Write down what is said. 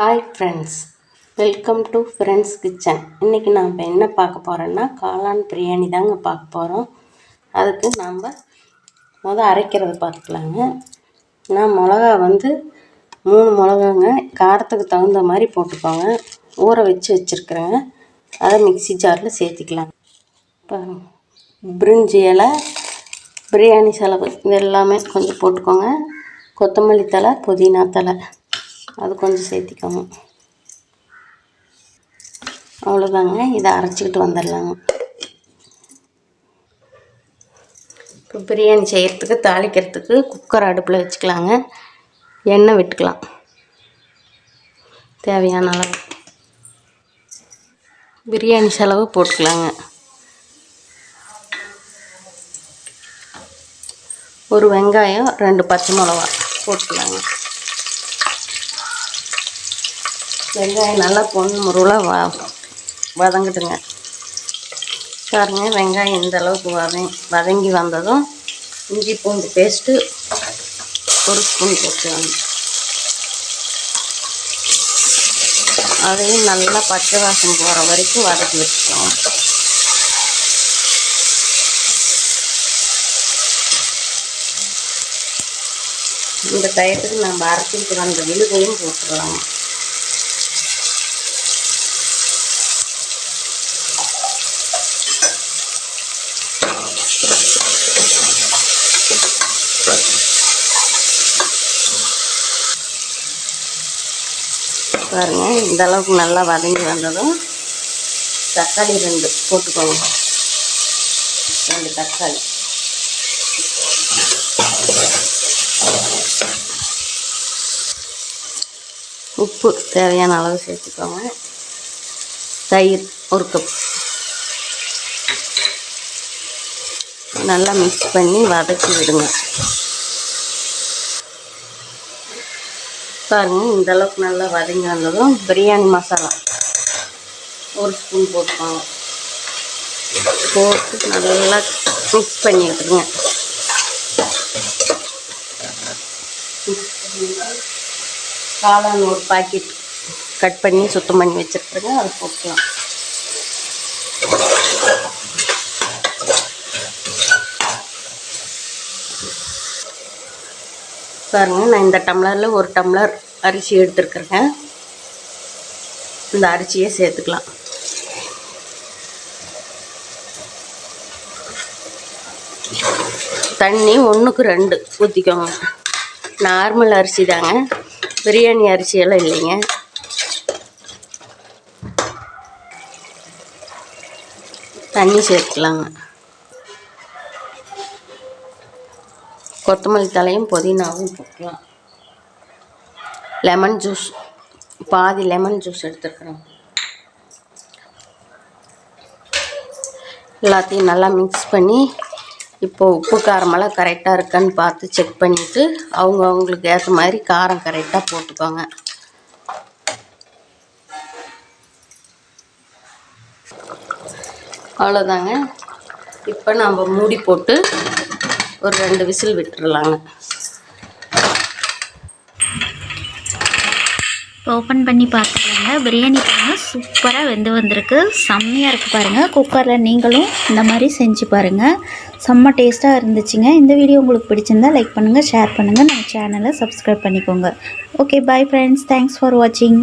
Hi friends welcome to friends kitchen இன்றைக்கி நாம் என்ன பார்க்க போகிறோன்னா காளான் பிரியாணி தாங்க பார்க்க போகிறோம் அதுக்கு நாம் முதல் அரைக்கிறத பார்த்துக்கலாங்க. நான் மிளகா வந்து மூணு மிளகாங்க. காரத்துக்கு தகுந்த மாதிரி போட்டுக்கோங்க. ஊற வச்சு வச்சுருக்குறேங்க அதை மிக்ஸி ஜாரில் சேர்த்திக்கலாம். இப்போ பிரிஞ்சி இலை பிரியாணி செலவு இது எல்லாமே கொஞ்சம் போட்டுக்கோங்க. கொத்தமல்லி தழை புதினா தழை. அது கொஞ்சம் சேர்த்திக்கோங்க. அவ்வளோதாங்க இதை அரைச்சிக்கிட்டு வந்துடலாங்க. இப்போ பிரியாணி செய்கிறதுக்கு தாளிக்கிறதுக்கு குக்கர் அடுப்பில் வச்சுக்கலாங்க. எண்ணெய் விட்டுக்கலாம். தேவையான அளவு. பிரியாணி செலவு போட்டுக்கலாங்க. ஒரு வெங்காயம் ரெண்டு பச்சை மிளகா போட்டுக்கலாங்க. வெங்காயம் நல்லா பொண்ணு முருளாக வ வதங்கிட்டுங்க. பாருங்க வெங்காயம் இந்த அளவுக்கு வதங்கி வதங்கி வந்ததும் இஞ்சி பூண்டு பேஸ்ட்டு ஒரு ஸ்பூன் போட்டுக்கலாங்க அதையும் நல்லா பச்சை வாசம் போகிற வரைக்கும் வதக்கி வச்சுக்கலாம் இந்த டயத்துக்கு நம்ம அரைச்சிட்டு வந்த விழுதையும் போட்டுடலாம் பாருங்கள் இந்த அளவுக்கு நல்லா வதங்கி வந்ததும் தக்காளி ரெண்டு போட்டுக்கோங்க. ரெண்டு தக்காளி. உப்பு தேவையான அளவு சேர்த்துக்கோங்க. தயிர் ஒரு கப். நல்லா மிக்ஸ் பண்ணி வதக்கி விடுங்க. பாருங்க இந்த அளவுக்கு நல்லா வதங்கி வந்ததும் பிரியாணி மசாலா. ஒரு ஸ்பூன் போட்டுப்பாங்க போட்டு நல்லா மிக்ஸ் பண்ணி விட்டுருங்க காளான் ஒரு பாக்கெட் கட் பண்ணி சுத்தம் பண்ணி வச்சுருக்குறேங்க அதை போட்டுக்கலாம். பாருங்க நான் இந்த டம்ளரில் ஒரு டம்ளர் அரிசி எடுத்துருக்குறேங்க இந்த அரிசியை சேர்த்துக்கலாம். தண்ணி ஒன்றுக்கு ரெண்டு ஊற்றிக்கோங்க நார்மல் அரிசி தாங்க. பிரியாணி அரிசியெல்லாம் இல்லைங்க. தண்ணி சேர்த்துக்கலாங்க. கொத்தமல்லி தலையும் புதினாவும் போட்டுக்கலாம். லெமன் ஜூஸ் பாதி லெமன் ஜூஸ் எடுத்துருக்குறோம் எல்லாத்தையும் நல்லா மிக்ஸ் பண்ணி இப்போது உப்பு காரமெல்லாம் கரெக்டாக இருக்கான்னு பார்த்து செக் பண்ணிவிட்டு அவங்க அவங்களுக்கு ஏற்ற மாதிரி காரம் கரெக்டாக போட்டுக்கோங்க. அவ்வளோதாங்க இப்போ நம்ம மூடி போட்டு ஒரு ரெண்டு விசில் விட்டுறலாங்க. ஓப்பன் பண்ணி பார்த்துக்கோங்க. பிரியாணி பாருங்கள் சூப்பராக வெந்து வந்திருக்கு. செம்மையாக இருக்குது பாருங்கள் குக்கரில் நீங்களும் இந்த மாதிரி செஞ்சு பாருங்கள் செம்ம டேஸ்ட்டாக இருந்துச்சுங்க. இந்த வீடியோ உங்களுக்கு பிடிச்சிருந்தா லைக் பண்ணுங்கள் ஷேர் பண்ணுங்கள் நம்ம சேனலை சப்ஸ்கிரைப் பண்ணிக்கோங்க. Okay bye friends thanks for வாட்சிங்